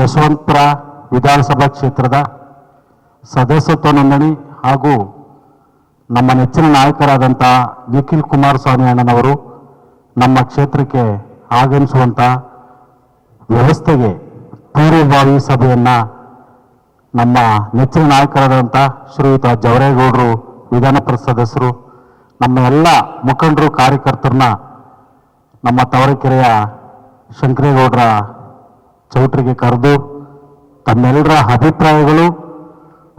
ಯಶವಂತಪುರ ವಿಧಾನಸಭಾ ಕ್ಷೇತ್ರದ ಸದಸ್ಯತ್ವ ನೋಂದಣಿ ಹಾಗೂ ನಮ್ಮ ನೆಚ್ಚಿನ ನಾಯಕರಾದಂಥ ನಿಖಿಲ್ ಕುಮಾರಸ್ವಾಮಿ ಅಣ್ಣನವರು ನಮ್ಮ ಕ್ಷೇತ್ರಕ್ಕೆ ಆಗಮಿಸುವಂಥ ವ್ಯವಸ್ಥೆಗೆ ಪೂರ್ವಭಾವಿ ಸಭೆಯನ್ನು ನಮ್ಮ ನೆಚ್ಚಿನ ನಾಯಕರಾದಂಥ ಶ್ರೀಯುತ ಜವರೇಗೌಡರು, ವಿಧಾನ ಪರಿಷತ್ ಸದಸ್ಯರು, ನಮ್ಮ ಎಲ್ಲ ಮುಖಂಡರು, ಕಾರ್ಯಕರ್ತರನ್ನ ನಮ್ಮ ತವರಕೆರೆಯ ಶಂಕರೇಗೌಡರ ಚೌಟ್ರಿಗೆ ಕರೆದು ತಮ್ಮೆಲ್ಲರ ಅಭಿಪ್ರಾಯಗಳು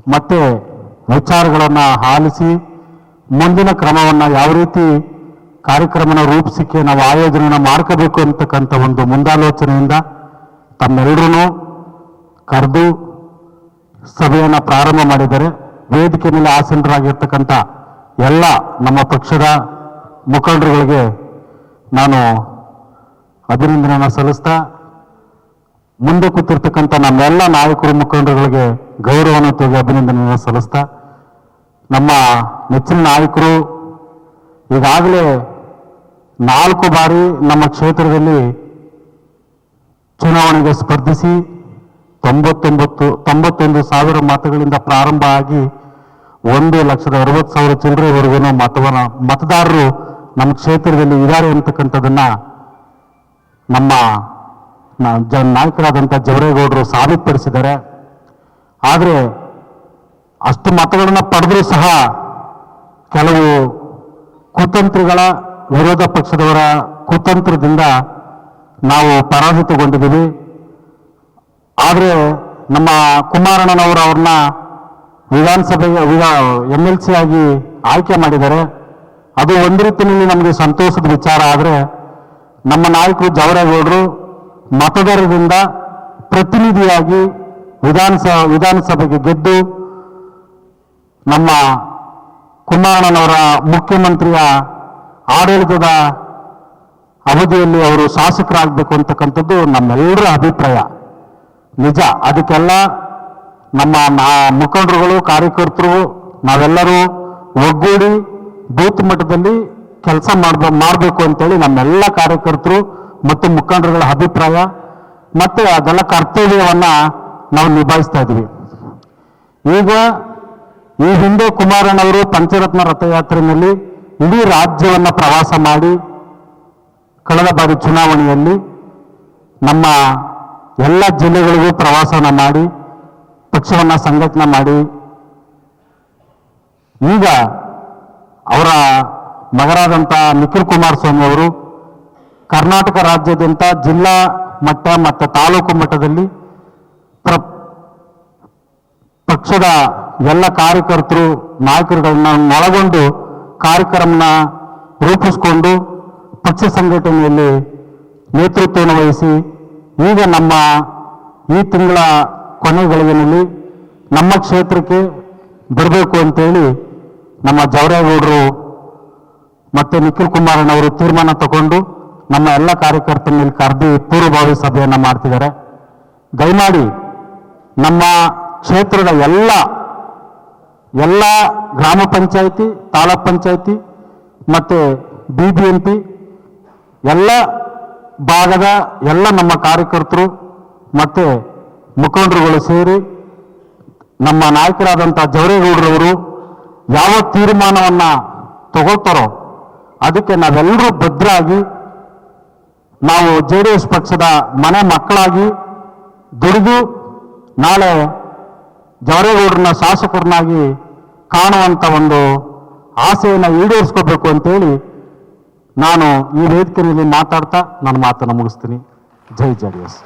ಮತ್ತು ವಿಚಾರಗಳನ್ನು ಆಲಿಸಿ ಮುಂದಿನ ಕ್ರಮವನ್ನು ಯಾವ ರೀತಿ ಕಾರ್ಯಕ್ರಮನ ರೂಪಿಸಿಕೆ ನಾವು ಆಯೋಜನೆ ಮಾಡ್ಕೋಬೇಕು ಅಂತಕ್ಕಂಥ ಒಂದು ಮುಂದಾಲೋಚನೆಯಿಂದ ತಮ್ಮೆಲ್ಲರೂ ಕರೆದು ಸಭೆಯನ್ನು ಪ್ರಾರಂಭ ಮಾಡಿದ್ದಾರೆ ವೇದಿಕೆ ಮೇಲೆ ಆಸೀನರಾಗಿರ್ತಕ್ಕಂಥ ಎಲ್ಲ ನಮ್ಮ ಪಕ್ಷದ ಮುಖಂಡರುಗಳಿಗೆ ನಾನು ಅಭಿನಂದನೆಯನ್ನು ಸಲ್ಲಿಸ್ತಾ ಮುಂದೆ ಕೂತಿರ್ತಕ್ಕಂಥ ನಮ್ಮೆಲ್ಲ ನಾಯಕರು, ಮುಖಂಡರುಗಳಿಗೆ ಗೌರವವನ್ನು ತೆಗೆದು ಅಭಿನಂದನೆಯನ್ನು ಸಲ್ಲಿಸ್ತಾ, ನಮ್ಮ ನೆಚ್ಚಿನ ನಾಯಕರು ಈಗಾಗಲೇ ನಾಲ್ಕು ಬಾರಿ ನಮ್ಮ ಕ್ಷೇತ್ರದಲ್ಲಿ ಚುನಾವಣೆಗೆ ಸ್ಪರ್ಧಿಸಿ ತೊಂಬತ್ತೊಂಬತ್ತು, ತೊಂಬತ್ತೊಂದು ಸಾವಿರ ಮತಗಳಿಂದ ಪ್ರಾರಂಭ ಆಗಿ ಒಂದು ಲಕ್ಷದ ಅರವತ್ತು ಸಾವಿರ ಚಿಲ್ಲರೆವರೆಗೂ ಮತವನ್ನು, ಮತದಾರರು ನಮ್ಮ ಕ್ಷೇತ್ರದಲ್ಲಿ ಇದ್ದಾರೆ ಅಂತಕ್ಕಂಥದ್ದನ್ನು ನಮ್ಮ ನಾಯಕರಾದಂಥ ಜವರೇಗೌಡರು ಸಾಬೀತುಪಡಿಸಿದ್ದಾರೆ. ಆದರೆ ಅಷ್ಟು ಮತಗಳನ್ನು ಪಡೆದರೂ ಸಹ ಕೆಲವು ಕುತಂತ್ರಿಗಳ ವಿರೋಧ ಪಕ್ಷದವರ ಕುತಂತ್ರದಿಂದ ನಾವು ಪರಾಜಿತಗೊಂಡಿದ್ದೀವಿ. ಆದರೆ ನಮ್ಮ ಕುಮಾರಣ್ಣನವರು ಅವ್ರನ್ನ ವಿಧಾನಸಭೆಗೆ ಎಂ ಎಲ್ ಸಿ ಆಗಿ ಆಯ್ಕೆ ಮಾಡಿದ್ದಾರೆ. ಅದು ಒಂದು ರೀತಿಯಲ್ಲಿ ನಮಗೆ ಸಂತೋಷದ ವಿಚಾರ ಆದರೆ ನಮ್ಮ ನಾಯಕರು ಜವರೇಗೌಡರು ಮತದಾರರಿಂದ ಪ್ರತಿನಿಧಿಯಾಗಿ ವಿಧಾನಸ ವಿಧಾನಸಭೆಗೆ ಗೆದ್ದು ನಮ್ಮ ಕುಮಾರಣ್ಣನವರ ಮುಖ್ಯಮಂತ್ರಿಯ ಆಡಳಿತದ ಅವಧಿಯಲ್ಲಿ ಅವರು ಶಾಸಕರಾಗಬೇಕು ಅಂತಕ್ಕಂಥದ್ದು ನಮ್ಮೆಲ್ಲರ ಅಭಿಪ್ರಾಯ. ನಿಜ, ಅದಕ್ಕೆಲ್ಲ ನಮ್ಮ ಮುಖಂಡರುಗಳು, ಕಾರ್ಯಕರ್ತರು, ನಾವೆಲ್ಲರೂ ಒಗ್ಗೂಡಿ ಬೂತ್ ಮಟ್ಟದಲ್ಲಿ ಕೆಲಸ ಮಾಡ್ಬ ಮಾಡಬೇಕು ಅಂತೇಳಿ ನಮ್ಮೆಲ್ಲ ಕಾರ್ಯಕರ್ತರು ಮತ್ತು ಮುಖಂಡರುಗಳ ಅಭಿಪ್ರಾಯ ಮತ್ತು ಅದೆಲ್ಲ ಕರ್ತವ್ಯವನ್ನ ನಾವು ನಿಭಾಯಿಸ್ತಾ ಇದ್ವಿ. ಈಗ ಈ ಹಿಂದೆ ಕುಮಾರಣ್ಣವರು ಪಂಚರತ್ನ ರಥಯಾತ್ರೆಯಲ್ಲಿ ಇಡೀ ರಾಜ್ಯವನ್ನ ಪ್ರವಾಸ ಮಾಡಿ ಕಳೆದ ಬಾರಿ ಚುನಾವಣೆಯಲ್ಲಿ ನಮ್ಮ ಎಲ್ಲ ಜಿಲ್ಲೆಗಳಿಗೂ ಪ್ರವಾಸನ ಮಾಡಿ, ಪಕ್ಷವನ್ನ ಸಂಘಟನೆ ಮಾಡಿ, ಈಗ ಅವರ ಮಗರಾದಂಥ ನಿಖಿಲ್ ಕುಮಾರಸ್ವಾಮಿ ಅವರು ಕರ್ನಾಟಕ ರಾಜ್ಯಾದ್ಯಂತ ಜಿಲ್ಲಾ ಮಟ್ಟ ಮತ್ತು ತಾಲೂಕು ಮಟ್ಟದಲ್ಲಿ ಪ್ರ ಪಕ್ಷದ ಎಲ್ಲ ಕಾರ್ಯಕರ್ತರು, ನಾಯಕರುಗಳನ್ನ ಒಳಗೊಂಡು ಕಾರ್ಯಕ್ರಮನ ರೂಪಿಸಿಕೊಂಡು ಪಕ್ಷ ಸಂಘಟನೆಯಲ್ಲಿ ನೇತೃತ್ವವನ್ನು ವಹಿಸಿ ಈಗ ನಮ್ಮ ಈ ತಿಂಗಳ ಕೊನೆ ಗಳಿಗೆನಲ್ಲಿ ನಮ್ಮ ಕ್ಷೇತ್ರಕ್ಕೆ ಬರಬೇಕು ಅಂತೇಳಿ ನಮ್ಮ ಜವರೇಗೌಡರು ಮತ್ತು ನಿಖಿಲ್ ಕುಮಾರಣ್ಣವರು ತೀರ್ಮಾನ ತಗೊಂಡು ನಮ್ಮ ಎಲ್ಲ ಕಾರ್ಯಕರ್ತರ ಮೇಲೆ ಕರೆದು ಪೂರ್ವಭಾವಿ ಸಭೆಯನ್ನು ಮಾಡ್ತಿದ್ದಾರೆ. ದಯಮಾಡಿ ನಮ್ಮ ಕ್ಷೇತ್ರದ ಎಲ್ಲ ಎಲ್ಲ ಗ್ರಾಮ ಪಂಚಾಯಿತಿ, ತಾಲೂಕ್ ಪಂಚಾಯಿತಿ ಮತ್ತು ಬಿ ಬಿ ಎಂ ಪಿ ಎಲ್ಲ ಭಾಗದ ಎಲ್ಲ ನಮ್ಮ ಕಾರ್ಯಕರ್ತರು ಮತ್ತು ಮುಖಂಡರುಗಳು ಸೇರಿ ನಮ್ಮ ನಾಯಕರಾದಂಥ ಜವರೇಗೌಡರವರು ಯಾವ ತೀರ್ಮಾನವನ್ನು ತಗೊಳ್ತಾರೋ ಅದಕ್ಕೆ ನಾವೆಲ್ಲರೂ ಭದ್ರಾಗಿ, ನಾವು ಜೆ ಡಿ ಎಸ್ ಪಕ್ಷದ ಮನೆ ಮಕ್ಕಳಾಗಿ ದುಡಿದು ನಾಳೆ ಜವರೇಗೌಡರನ್ನ ಶಾಸಕರನ್ನಾಗಿ ಕಾಣುವಂಥ ಒಂದು ಆಸೆಯನ್ನು ಈಡೇರಿಸ್ಕೋಬೇಕು ಅಂತೇಳಿ ನಾನು ಈ ವೇದಿಕೆಯಲ್ಲಿ ಮಾತಾಡ್ತಾ ನನ್ನ ಮಾತನ್ನು ಮುಗಿಸ್ತೀನಿ. ಜೈ ಜೆ ಡಿ ಎಸ್.